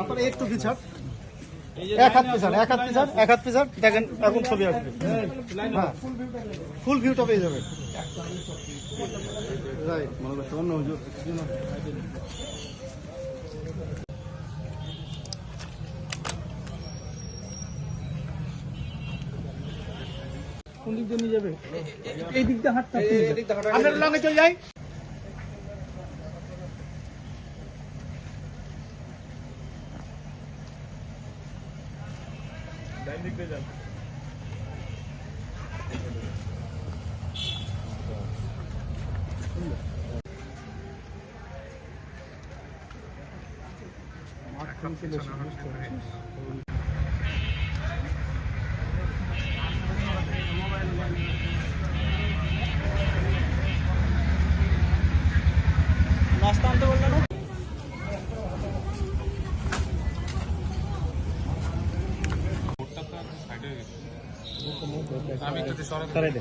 আপনারা একটু পিছান এক হাত পিছান এক হাত পিছান এক হাত পিছান দেখেন এখন ছবি আসবে। হ্যাঁ ফুল ভিউটা পেয়ে যাবেন। রাইট মনে করছে অন্য হুজুর কোন দিক দিয়ে নিয়ে যাবে? এই দিক দিয়ে হাঁটতে আমরা লঙ্গে চলে যাই। करायचं.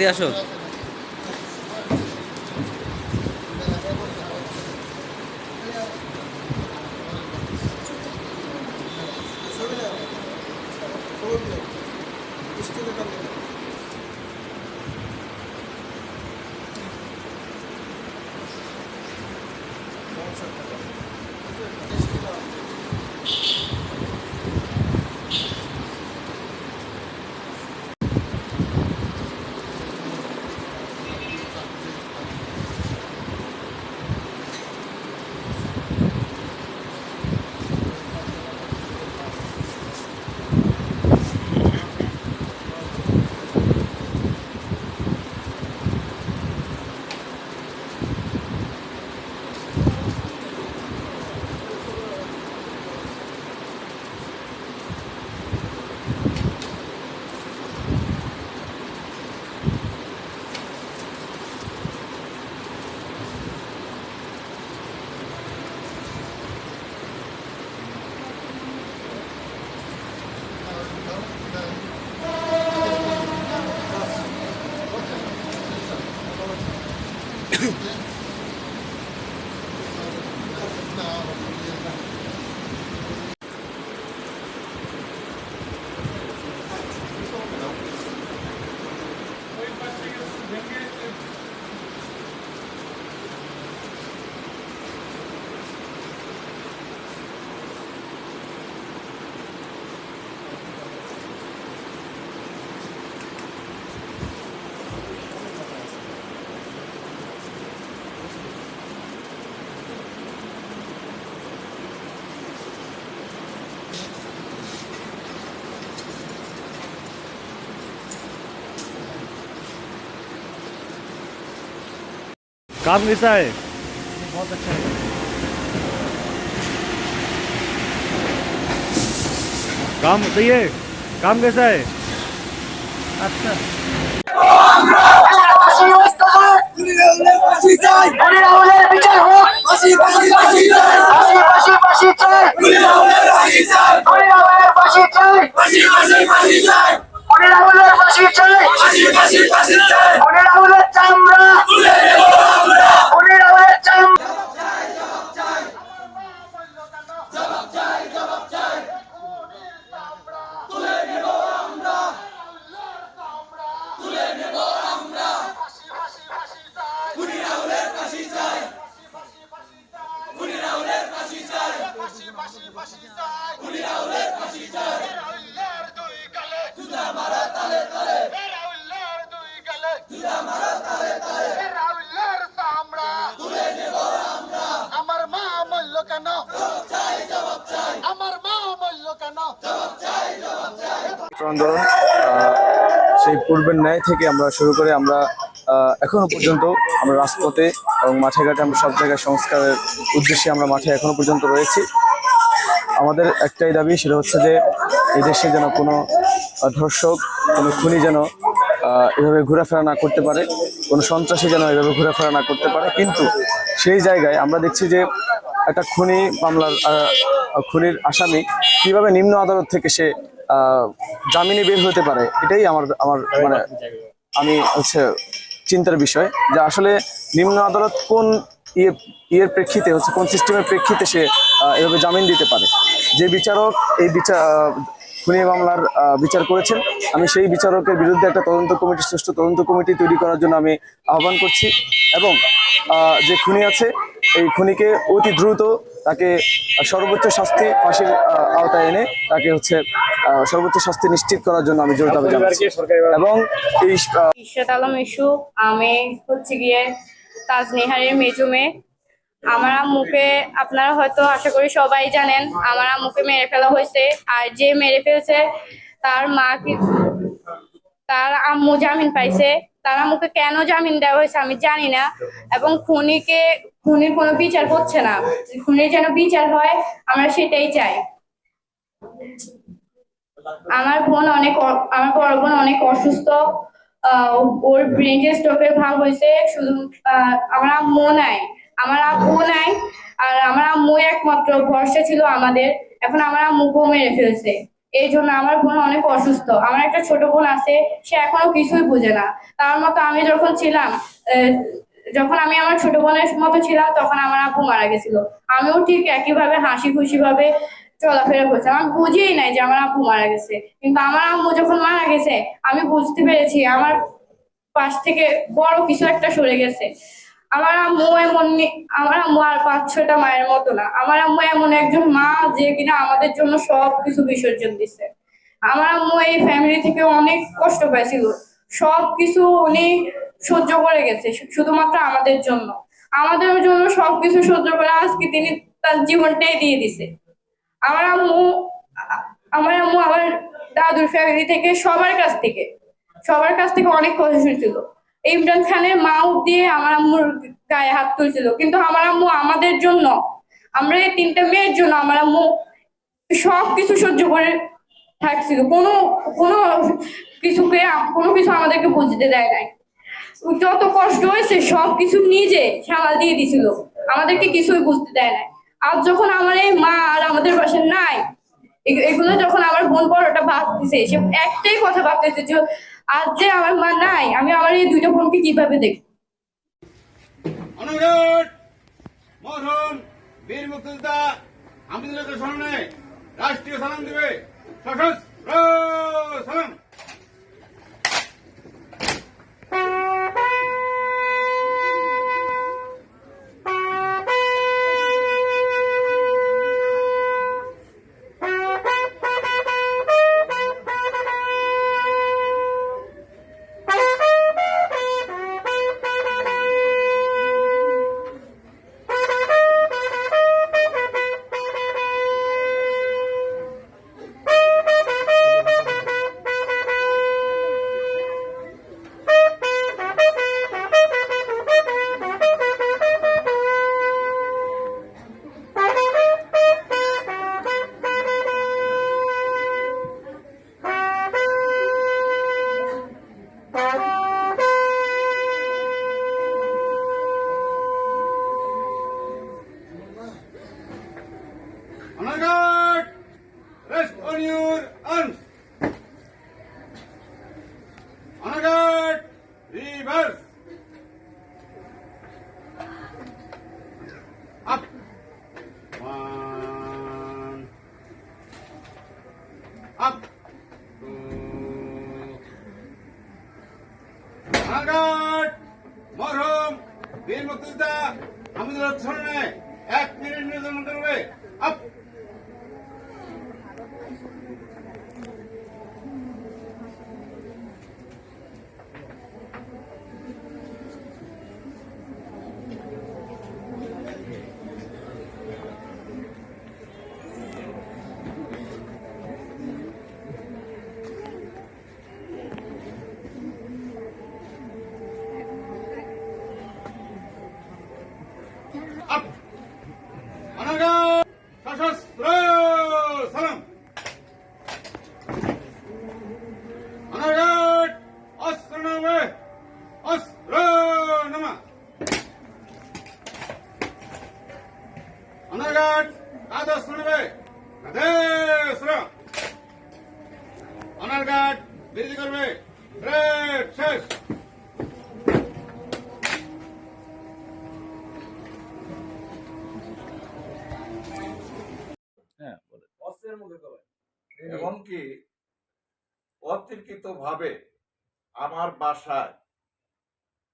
দিয়ে আসো काम कैसा है बहुत अच्छा है काम सही है काम कैसा है अच्छा Bye. বিচার হোক ফাঁসি চাই চাই হরিরাহুলের চামড়া। হরিরাহুলের সেই পূর্বের ন্যায় থেকে আমরা শুরু করে আমরা এখনও পর্যন্ত আমরা রাজপথে এবং মাঠে ঘাটে আমরা সব জায়গায় সংস্কারের উদ্দেশ্যে আমরা মাঠে এখনও পর্যন্ত রয়েছি। আমাদের একটাই দাবি, সেটা হচ্ছে যে এই দেশে যেন কোনো ধর্ষক, কোনো খুনি যেন এভাবে ঘোরাফেরা না করতে পারে, কোনো সন্ত্রাসী যেন এভাবে ঘোরাফেরা না করতে পারে। কিন্তু সেই জায়গায় আমরা দেখছি যে একটা খুনি মামলার খুনির আসামি কীভাবে নিম্ন আদালত থেকে সে জামিনে বের হতে পারে, এটাই আমার আমার মানে আমি হচ্ছে চিন্তার বিষয় যে আসলে নিম্ন আদালত কোন ইয়ে ইয়ের প্রেক্ষিতে হচ্ছে কোন সিস্টেমের প্রেক্ষিতে সে এভাবে জামিন দিতে পারে। যে বিচারক এই বিচার খুনি মামলার আহ, বিচার করেছেন। আমি সেই বিচারকের বিরুদ্ধে একটা তদন্ত কমিটি সুষ্ঠু তদন্ত কমিটি তৈরি করার জন্য আমি আহ্বান করছি এবং যে খুনি আছে এই খুনিকে অতি দ্রুত তাকে সর্বোচ্চ শাস্তি ফাঁসির আওতায় এনে তাকে হচ্ছে সর্বোচ্চ শাস্তি নিশ্চিত করার জন্য আমি জোর দাবি জানাচ্ছি এবং এই আলম ইস্যু আমি হচ্ছে গিয়ে তাজনিহারের মেজুমে আমার আম্মুকে আপনারা হয়তো আশা করি সবাই জানেন আমার আম্মুকে মেরে ফেলা হয়েছে। আর যে মেরে ফেলছে তার মা কি তার আম্মু জামিন পাইছে। তার আম্মুকে কেন জামিন দেওয়া হয়েছে আমি জানি না। এবং খুনিকে খুনির কোনো বিচার করছে না। খুনির যেন বিচার হয় আমরা সেটাই চাই। আমার বোন অনেক আমার বড় বোন অনেক অসুস্থ। আহ, ওর ব্রেন স্ট্রোকের ভাব হয়েছে। শুধু আমার আম্মু নাই। আমার আব্বু নাই, আর আমার আম্মু একমাত্র, ভরসা ছিল আমাদের। এখন আমার আম্মুকেও মেরে ফেলছে। এই জন্য আমার বোন অনেক অসুস্থ। আমার একটা ছোট বোন আছে, সে এখনও কিছুই বুঝে না। তার মতো আমি যখন ছিলাম যখন আমি আমার ছোট বোনের মতো ছিলাম, তখন আমার আব্বু মারা গেছিল। আমিও ঠিক একইভাবে হাসি খুশি ভাবে চলাফেরা করছে। আমার বুঝিই নাই যে আমার আব্বু মারা গেছে। কিন্তু আমার আম্মু যখন মারা গেছে, আমি বুঝতে পেরেছি আমার পাশ থেকে বড় কিছু একটা সরে গেছে। আমার আম্মু এমন আমার আম্মু আর পাঁচ ছয়টা মায়ের মতো না। আমার আম্মু এমন একজন মা যে কিনা আমাদের জন্য সব কিছু বিসর্জন দিছে। আমার আম্মু এই ফ্যামিলি থেকে অনেক কষ্ট পাইছিল। সব কিছু উনি সহ্য করে গেছে শুধুমাত্র আমাদের জন্য। আমাদের জন্য সবকিছু সহ্য করে আজকে তিনি তার জীবনটাই দিয়ে দিছে। আমার আম্মু আমার আম্মু আমার দাদুর ফ্যামিলি থেকে সবার কাছ থেকে, সবার কাছ থেকে অনেক কথা শুনছিল ইমরান খানের মা দিয়ে আমার আম্মুর গায়ে হাত তুলছিল। কিন্তু আমার আম্মু আমাদের জন্য, আমরা এই তিনটা মেয়ের জন্য আমার আম্মু সব কিছু সহ্য করে থাকছিল। কোনো কোনো কিছুকে, কোনো কিছু আমাদেরকে বুঝতে দেয় নাই। যত কষ্ট হয়েছে সব কিছু নিজে সামাল দিয়ে দিছিল। আমাদেরকে কিছুই বুঝতে দেয় নাই। আর যখন আমার এই মা আর আমাদের পাশে নাই এগুলো যখন আমার বোন বড়টা ভাবতেছে, সে একটাই কথা ভাবতেছে যে আজ যে আমার মা নাই, আমি আমার এই দুটো বোনকে কীভাবে দেখি অনুরোধ মরণ বীর মুক্তিযোদ্ধা আমিদুল্লাহকে স্মরণে রাষ্ট্রীয় সালাম দিবে। সশস্ত্র সালাম। মুক্তিযোদ্ধা হামিদুল এক মিনিট নির্ধারণ করবে। এমনকি অতর্কিত ভাবে আমার বাসায়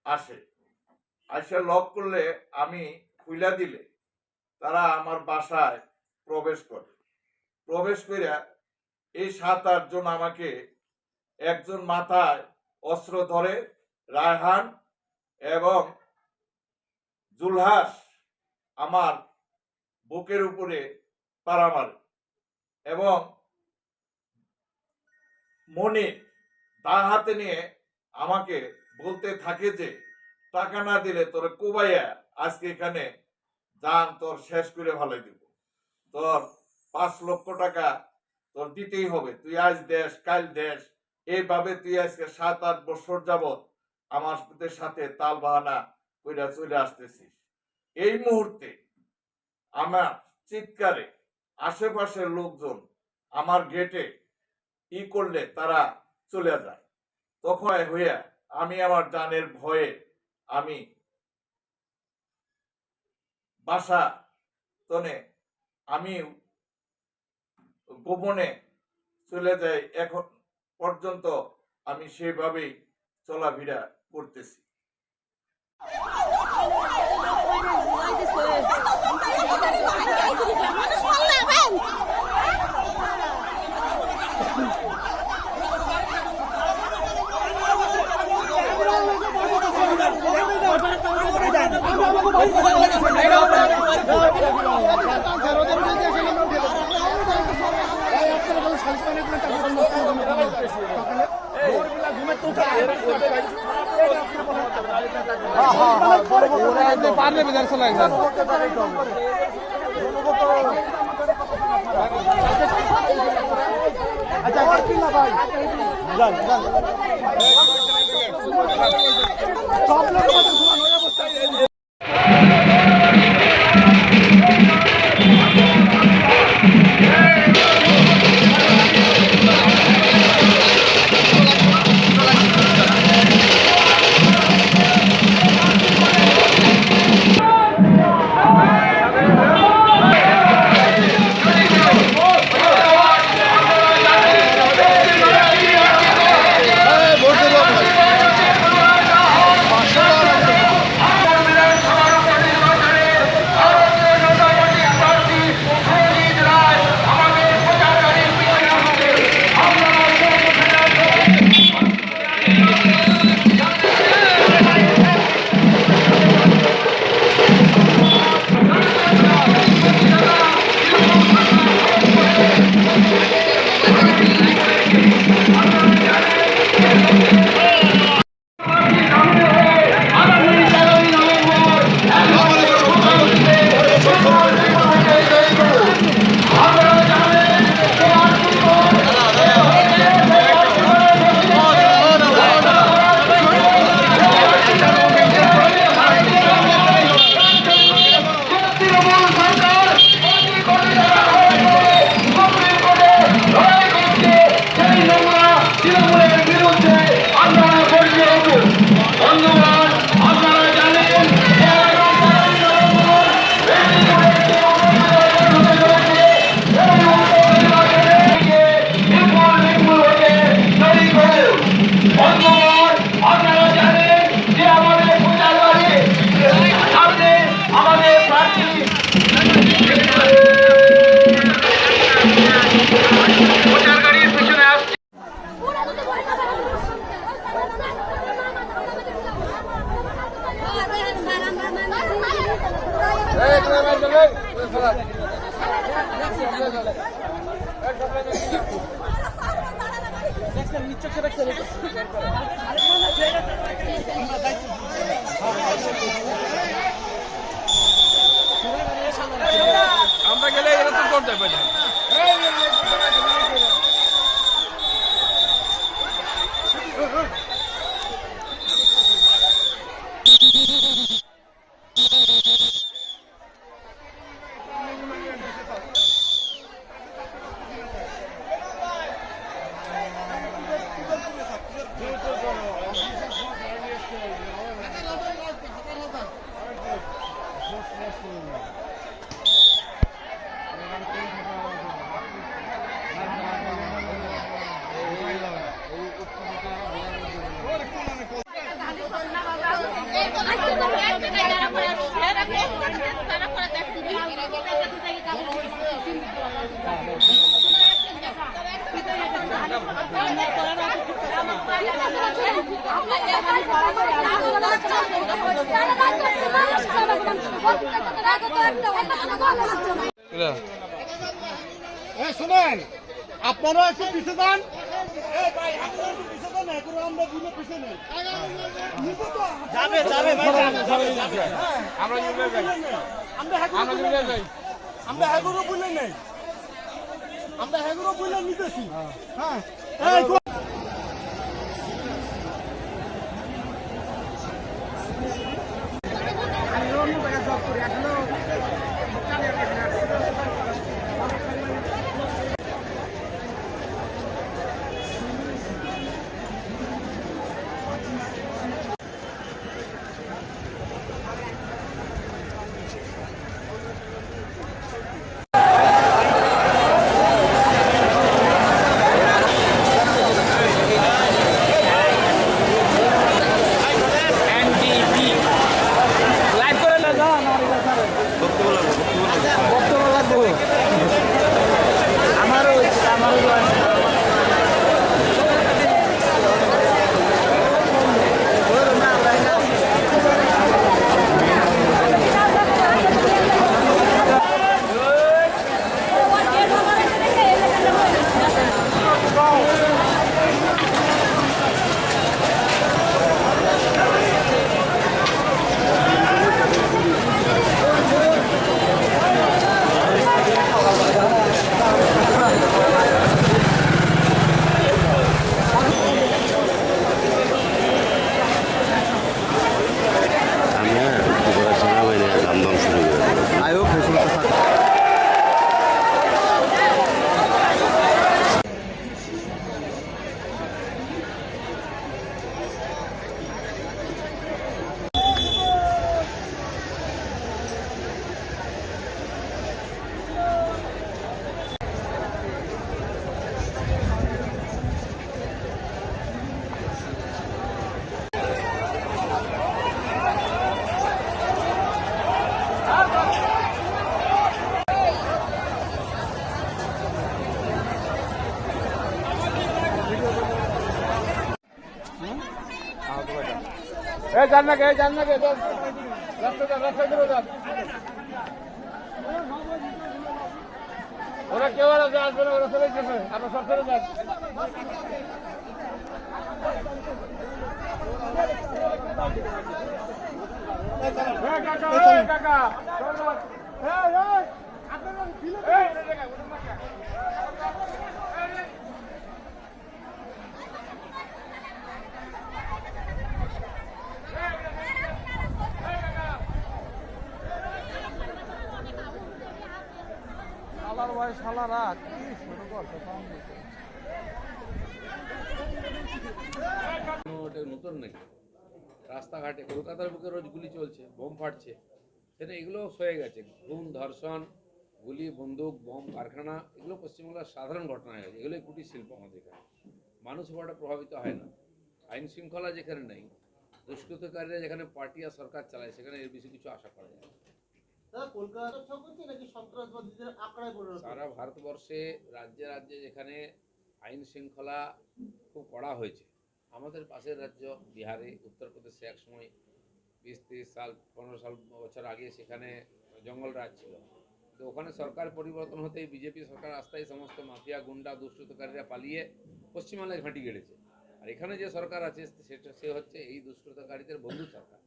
আসে। আসে লক করলে আমি খুইলা দিলে তারা আমার বাসায় প্রবেশ করে। প্রবেশ করে এই সাত আটজন আমাকে একজন মাথায় অস্ত্র ধরে রায়হান এবং জুলহাস আমার বুকের উপরে পাড়া মারে এবং মনে দা হাতে নিয়ে আমাকে বলতে থাকে যে, টাকা না দিলে তোর কোবাইয়া আজকে এখানে যান, তোর শেষ করে ভালো দিব। তোর পাঁচ লক্ষ টাকা তোর দিতেই হবে। তুই আজ দেশ, কাল দেশ এইভাবে তুই আজকে সাত, আট বছর যাবত আমাদের সাথে তাল বাহানা কইরা চলে আসতেছিস। এই মুহূর্তে আমার চিৎকারে আশেপাশের লোকজন আমার গেটে ই করলে তারা চলে যায়। তখন হইয়া আমি আমার জানের ভয়ে আমি বাসা তনে আমি গোপনে চলে যাই। এখন পর্যন্ত আমি সেভাবে চলাফেরা করতেছি। পারলে বেজার চলে একজন আচ্ছা сегодня. Правильно, শুনেন আপনারা একটু পিছে যান। এই ভাই, আপনারা একটু পিছে আমরা নেই। ভাই যাবে যাবে যাবে আমরা ওরা কেউ হেগুলো জুড়ে ওরা চলে গেছে। সব চলে আমরা রাস্তাঘাটে কলকাতার বুকে রোজ গুলি চলছে, বোম ফাটছে। সেটা এগুলো হয়ে গেছে। খুন ধর্ষণ, গুলি, বন্দুক, বোম, কারখানা, এগুলো পশ্চিমবাংলার সাধারণ ঘটনা হয়ে গেছে। এগুলোই কুটির শিল্প আমাদের এখানে। মানুষ বড় প্রভাবিত হয় না। আইন শৃঙ্খলা যেখানে নেই, দুষ্কৃতকারীরা যেখানে পার্টি আর সরকার চালায়, সেখানে এর বেশি কিছু আশা করা যায় সারা ভারতবর্ষে রাজ্যে রাজ্যে যেখানে আইন শৃঙ্খলা খুব কড়া হয়েছে, আমাদের পাশের রাজ্য বিহারে, উত্তরপ্রদেশে এক সময় বিশ তিরিশ সাল, পনেরো সাল বছর আগে সেখানে জঙ্গল রাজ ছিল। তো ওখানে সরকার পরিবর্তন হতেই বিজেপি সরকার আসতেই সমস্ত মাফিয়া, গুন্ডা, দুষ্কৃতকারীরা পালিয়ে পশ্চিমবাংলায় ঘাঁটি গেড়েছে। আর এখানে যে সরকার আছে, সেটা, সে হচ্ছে এই দুষ্কৃতকারীদের বন্ধু সরকার।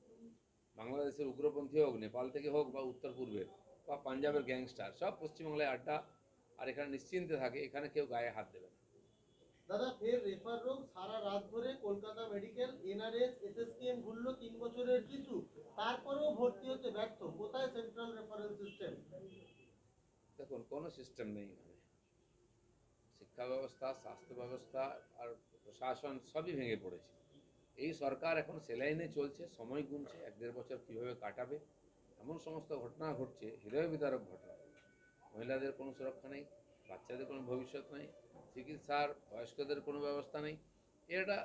বাংলাদেশের উগ্রপন্থী হোক নেপাল থেকে হোক বা উত্তর পূর্বের বা পাঞ্জাবের গ্যাংস্টার সব পশ্চিমবাংলায় আড্ডা আর এখানে নিশ্চিন্তে থাকে এখানে কেউ গায়ে হাত দেবে না। দাদা ফের রেফার রোগ সারা রাত ধরে কলকাতা মেডিকেল এনআরএস এসএসকেএম ঘুরলো তিন বছরের কিছু তারপরেও ভর্তি হতে ব্যর্থ কোথায় সেন্ট্রাল রেফারেন্স সিস্টেম দেখুন কোনো সিস্টেম নেই এখানে। শিক্ষা ব্যবস্থা স্বাস্থ্য ব্যবস্থা আর প্রশাসন সবই ভেঙে পড়েছে। এই সরকার এখন সেলাইনে চলছে, সময় গুনছে, এক দেড় বছর কীভাবে কাটাবে, এমন সমস্ত ঘটনা ঘটছে, হৃদয় বিদারক ঘটনা। মহিলাদের কোনো সুরক্ষা নেই, বাচ্চাদের কোনো ভবিষ্যৎ নেই, চিকিৎসার, বয়স্কদের কোনো ব্যবস্থা নেই। এটা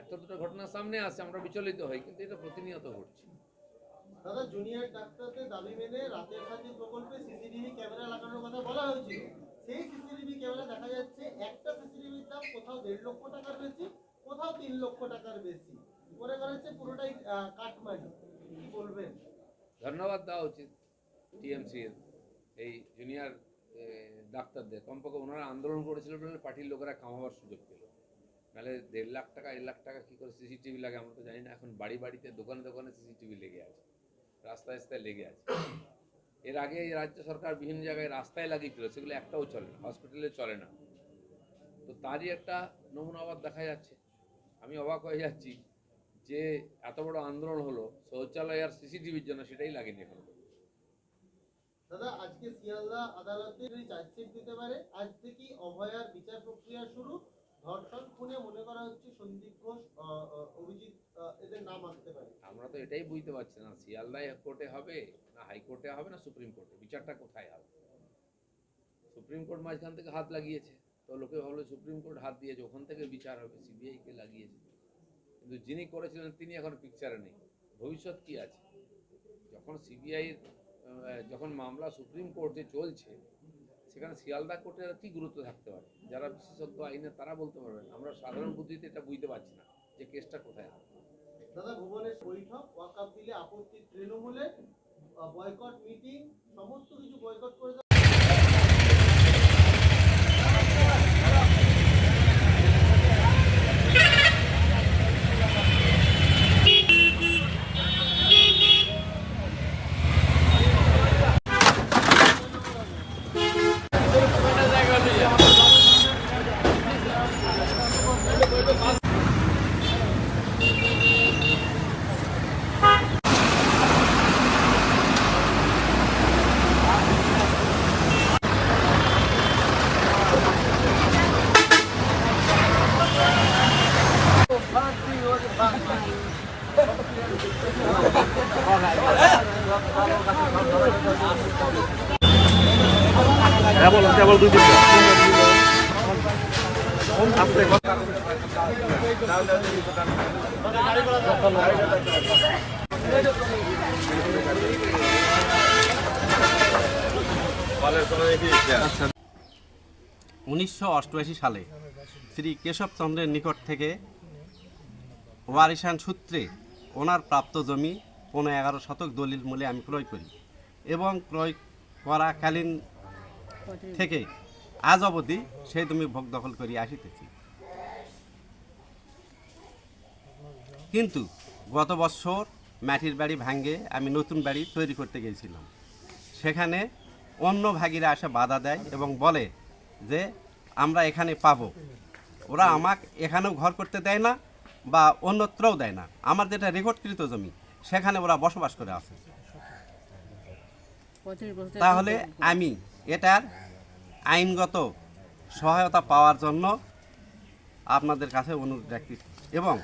এত দুটো ঘটনা সামনে আসে, আমরা বিচলিত হই, কিন্তু এটা প্রতিনিয়ত ঘটছে। দাদা, জুনিয়র ডাক্তারদের দাবি মেনে রাতের সাথী প্রকল্পে সিসিটিভি ক্যামেরা লাগানোর কথা বলা হয়েছিল। সেই সিসিটিভি ক্যামেরা দেখা যাচ্ছে, একটা সিসিটিভির দাম কোথাও দেড় লক্ষ টাকার বেশি। কোথাও তিন লক্ষ টাকার বেশি। মনে করা হচ্ছে পুরোটাই কাটমানি। কি বলবেন? ধন্যবাদ দেওয়া উচিত টিএমসি এর, এই জুনিয়র ডাক্তারদের। কমপক্ষে ওনারা আন্দোলন করেছিল বলে পার্টির লোকেরা কামাবার সুযোগ পেল। নাহলে দেড় লাখ টাকা, এক লাখ টাকা কী করে সিসিটিভি লাগে আমরা তো জানি না। এখন বাড়ি বাড়িতে, দোকানে দোকানে সিসিটিভি লেগে আছে। রাস্তায় রাস্তায় লেগে আছে। এর আগে রাজ্য সরকার বিভিন্ন জায়গায় রাস্তায় লাগিয়েছিল সেগুলো একটাও চলে না হসপিটালে চলে না। তো তারই একটা নমুনা আবার দেখা যাচ্ছে। আমি অবাক হয়ে যাচ্ছি যে এত বড় আন্দোলন হলো শৌচালয় আর সিসিটিভির জন্য সেটাই লাগেনি এখনও। দাদা আজকে শিয়ালদা আদালতে যদি চার্জশিট দিতে পারে আজ থেকেই অভয়ার বিচার প্রক্রিয়া শুরু। ধর্ষণ খুনে মনে করা হচ্ছে সন্দীপ ঘোষ অভিজিৎ এদের নাম আসতে পারে। আমরা তো এটাই বুঝতে পারছি না শিয়ালদায় কোর্টে হবে না হাইকোর্টে হবে না সুপ্রিম কোর্টে? বিচারটা কোথায় হবে? সুপ্রিম কোর্ট মাঝখান থেকে হাত লাগিয়েছে। তো লোকে ভাবলো সুপ্রিম কোর্ট হাত দিয়েছে, ওখান থেকে বিচার হবে সিবিআই কে লাগিয়েছে। কিন্তু যিনি করেছিলেন, তিনি এখন পিকচারে নেই। ভবিষ্যৎ কি আছে? যখন সিবিআই যখন মামলা সুপ্রিম কোর্টে চলছে, সেখানে শিয়ালদা কোর্টের কি গুরুত্ব থাকতে পারে? যারা বিশেষজ্ঞ আইনে তারা বলতে পারবেন আমরা সাধারণ বুদ্ধিতে এটা বুঝতে পারছি না যে কেসটা কোথায় দাদা ভুবনের বৈঠক বয়কট মিটিং সমস্ত কিছু বয়কট করে সালে শ্রী কেশবচন্দ্রের নিকট থেকে ওয়ারিশান সূত্রে ওনার প্রাপ্ত জমি পনেরো এগারো শতক দলিল মূলে আমি ক্রয় করি এবং ক্রয় করাকালীন থেকে আজ অবধি সেই জমি ভোগ দখল করি আসিতেছি। কিন্তু গত বছর মাটির বাড়ি ভাঙ্গে আমি নতুন বাড়ি তৈরি করতে গিয়েছিলাম। সেখানে অন্য ভাগিরা আসে বাধা দেয় এবং বলে যে আমরা এখানে পাবো। ওরা আমাকে এখানেও ঘর করতে দেয় না বা অন্যত্রও দেয় না। আমার যেটা রেকর্ডকৃত জমি সেখানে ওরা বসবাস করে আছে। তাহলে আমি এটার আইনগত সহায়তা পাওয়ার জন্য আপনাদের কাছে অনুরোধ রাখছি। এবং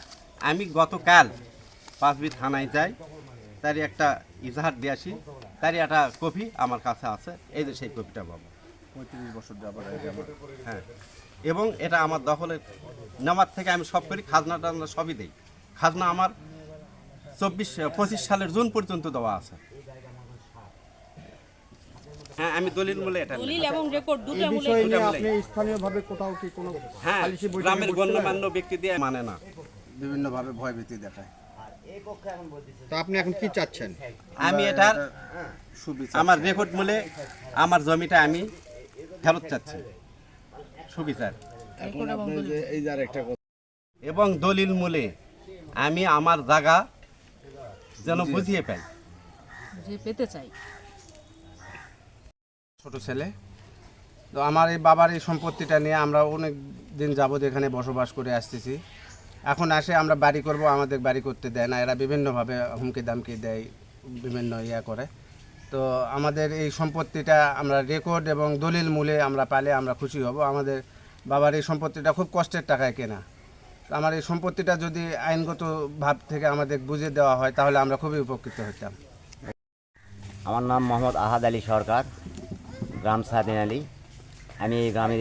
আমি গতকাল পাঁচবি থানায় যাই তারই একটা ইজাহার দিয়ে আসি তারই একটা কপি আমার কাছে আছে। এই যে সেই কপিটা পাবো। পঁয়ত্রিশ বছর যাবার হ্যাঁ। এবং এটা আমার দখলে নেওয়ার থেকে আমি সব করি খাজনা টাজনা সবই দেই। খাজনা আমার চব্বিশ পঁচিশ সালের জুন পর্যন্ত দেওয়া আছে। হ্যাঁ আমি দলিল মূলে এটা। দলিল এবং রেকর্ড দুটো মূলে দুটা স্থানীয়ভাবে কোথাও কি কোনো হ্যাঁ গ্রামের গণ্যমান্য ব্যক্তি দিয়ে মানে না। বিভিন্নভাবে ভয়ভীতি দেখায়। তো আপনি এখন কি চাচ্ছেন? আমি এটার আমার রেকর্ড মূলে আমার জমিটা আমি ফেরত চাচ্ছি। আরেকটা কথা এবং দলিল মূলে আমি আমার জায়গা যেন বুঝিয়ে পাই। পেতে চাই। ছোট ছেলে। তো আমার এই বাবার এই সম্পত্তিটা নিয়ে আমরা অনেক দিন যাবৎ এখানে বসবাস করে আসতেছি। এখন আসে আমরা বাড়ি করব আমাদের বাড়ি করতে দেয় না। এরা বিভিন্নভাবে হুমকি দামকি দেয় বিভিন্ন ইয়া করে। তো আমাদের এই সম্পত্তিটা আমরা রেকর্ড এবং দলিল মূলে আমরা পালে আমরা খুশি হব। আমাদের বাবার এই সম্পত্তিটা খুব কষ্টের টাকায় কেনা। আমার এই সম্পত্তিটা যদি আইনগত ভাব থেকে আমাদের বুঝে দেওয়া হয়, তাহলে আমরা খুবই উপকৃত হতাম। আমার নাম মোহাম্মদ আহাদ আলী সরকার, গ্রাম সাদিন আলী। আমি এই গ্রামের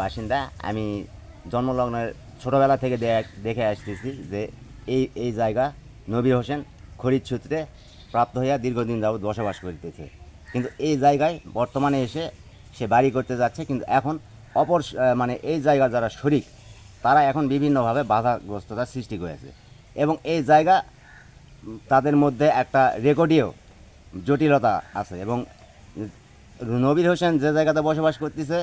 বাসিন্দা। আমি জন্মলগ্নের ছোটোবেলা থেকে দেখে আসতেছি যে এই এই জায়গা নবীর হোসেন খরিদ সূত্রে প্রাপ্ত হইয়া দীর্ঘদিন যাবৎ বসবাস করিতেছে। কিন্তু এই জায়গায় বর্তমানে এসে সে বাড়ি করতে যাচ্ছে, কিন্তু এখন অপর মানে এই জায়গার যারা শরিক, তারা এখন বিভিন্নভাবে বাধাগ্রস্ততার সৃষ্টি করেছে। এবং এই জায়গা তাদের মধ্যে একটা রেকর্ডীয় জটিলতা আছে এবং নবীর হোসেন যে জায়গাতে বসবাস করতেছে,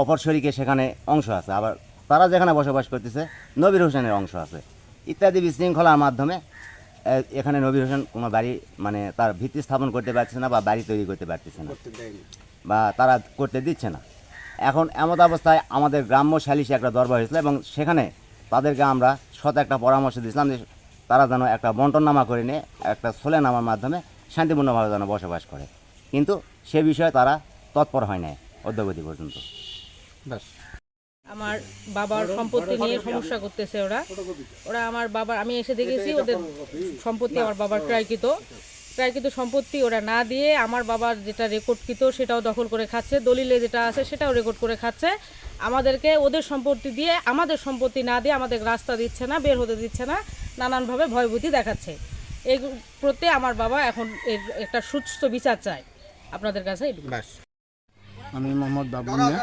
অপর শরীকে সেখানে অংশ আছে। আবার তারা যেখানে বসবাস করতেছে, নবীর হোসেনের অংশ আছে। ইত্যাদি বিশৃঙ্খলার মাধ্যমে এখানে নবীর হোসেন কোনো বাড়ি মানে তার ভিত্তি স্থাপন করতে পারছে না বা বাড়ি তৈরি করতে পারতেছে না। বা তারা করতে দিচ্ছে না। এখন এমত অবস্থায় আমাদের গ্রাম্য সালিশে একটা দরবার হয়েছিল এবং সেখানে তাদেরকে আমরা শত একটা পরামর্শ দিয়েছিলাম যে তারা যেন একটা বন্টননামা করে নিয়ে একটা সোলেনামার মাধ্যমে শান্তিপূর্ণভাবে যেন বসবাস করে। কিন্তু সে বিষয়ে তারা তৎপর হয় নাই অদ্যবধি পর্যন্ত। আমার বাবার সম্পত্তি নিয়ে সমস্যা করতেছে ওরা। ওরা আমার বাবার আমি এসে দেখেছি ওদের সম্পত্তি আমার বাবার ক্রয়কৃত। ক্রয়কৃত সম্পত্তি ওরা না দিয়ে আমার বাবার যেটা রেকর্ডকৃত সেটাও দখল করে খাচ্ছে। দলিলে যেটা আছে সেটাও রেকর্ড করে খাচ্ছে। আমাদেরকে ওদের সম্পত্তি দিয়ে আমাদের সম্পত্তি না দিয়ে আমাদের রাস্তা দিচ্ছে না বের হতে দিচ্ছে না নানানভাবে ভয়ভীতি দেখাচ্ছে। এই প্রতি আমার বাবা এখন এর একটা সুস্থ বিচার চায়। আপনাদের কাছে আমি মোহাম্মদ বাবুল মিয়া।